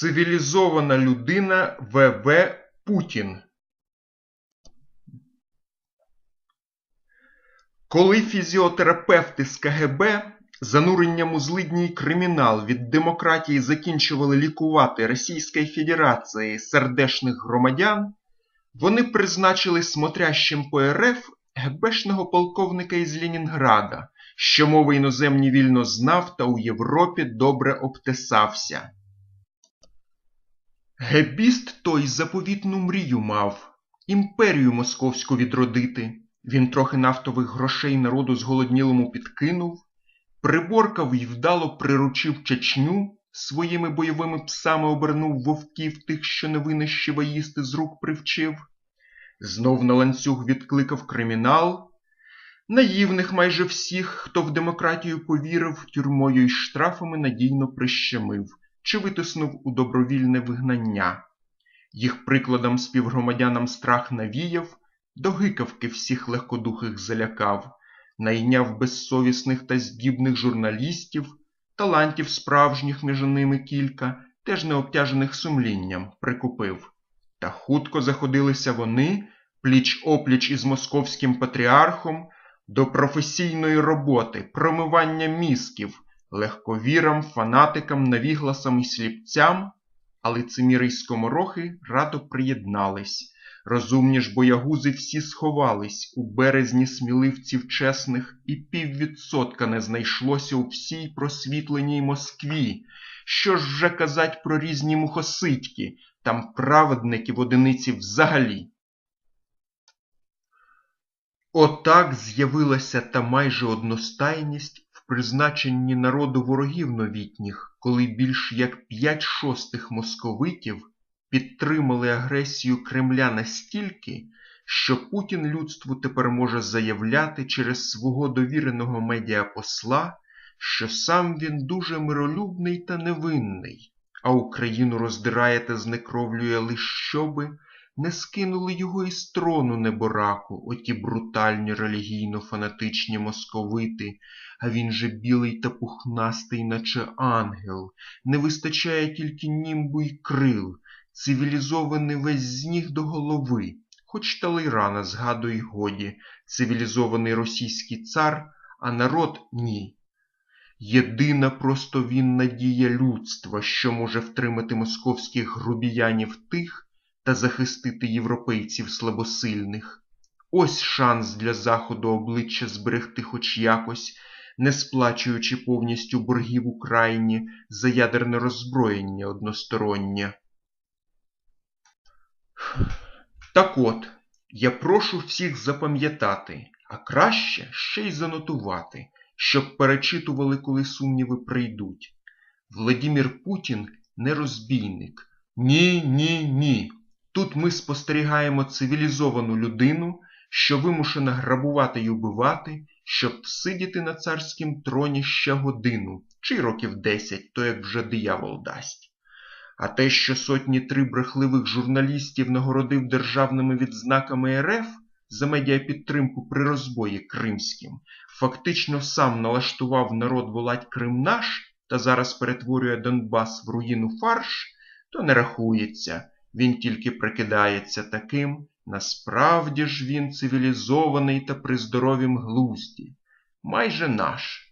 Цивілізована людина В.В. Путін. Коли фізіотерапевти з КГБ зануренням у злидній кримінал від демократії закінчували лікувати Російської Федерації сердешних громадян, вони призначили смотрящим по РФ ГБшного полковника із Ленінграда, що мови іноземні вільно знав та у Європі добре обтесався. Гебіст той заповітну мрію мав імперію московську відродити. Він трохи нафтових грошей народу зголоднілому підкинув, приборкав і вдало приручив Чечню, своїми бойовими псами обернув вовків тих, що не винищива їсти з рук привчив, знов на ланцюг відкликав кримінал, наївних майже всіх, хто в демократію повірив, тюрмою й штрафами надійно прищемив чи витиснув у добровільне вигнання. Їх прикладом співгромадянам страх навіяв, до гикавки всіх легкодухих залякав, найняв безсовісних та здібних журналістів, талантів справжніх між ними кілька, теж не обтяжених сумлінням, прикупив. Та хутко заходилися вони, пліч опліч із московським патріархом, до професійної роботи, промивання мізків, легковірам, фанатикам, навігласам і сліпцям, а лицеміри й радо приєднались. Розумні ж боягузи всі сховались у березні сміливців чесних, і піввідсотка не знайшлося у всій просвітленій Москві. Що ж вже казать про різні мухоситьки, там праведники в одиниці взагалі. Отак з'явилася та майже одностайність призначенні народу ворогів новітніх, коли більш як п'ять шостих московитів підтримали агресію Кремля настільки, що Путін людству тепер може заявляти через свого довіреного медіапосла, що сам він дуже миролюбний та невинний, а Україну роздирає та знекровлює лиш щоби не скинули його із трону небораку, оті брутальні релігійно-фанатичні московити, а він же білий та пухнастий, наче ангел, не вистачає тільки німбу й крил, цивілізований весь з ніг до голови, хоч Талейрана згадуй годі, цивілізований російський цар, а народ ні. Єдина просто він надія людства, що може втримати московських грубіянів тих та захистити європейців слабосильних. Ось шанс для Заходу обличчя зберегти хоч якось, не сплачуючи повністю боргів Україні за ядерне роззброєння одностороннє. Так от, я прошу всіх запам'ятати, а краще ще й занотувати, щоб перечитували, коли сумніви прийдуть. Владимир Путін не розбійник. Ні, ні, ні. Тут ми спостерігаємо цивілізовану людину, що вимушена грабувати й убивати, щоб всидіти на царськім троні ще годину чи років десять, то як вже диявол дасть. А те, що сотні три брехливих журналістів нагородив державними відзнаками РФ за медіапідтримку при розбої кримським, фактично сам налаштував народ волать Крим наш та зараз перетворює Донбас в руїну фарш, то не рахується. Він тільки прикидається таким, насправді ж він цивілізований та при здоровім глузді, майже наш.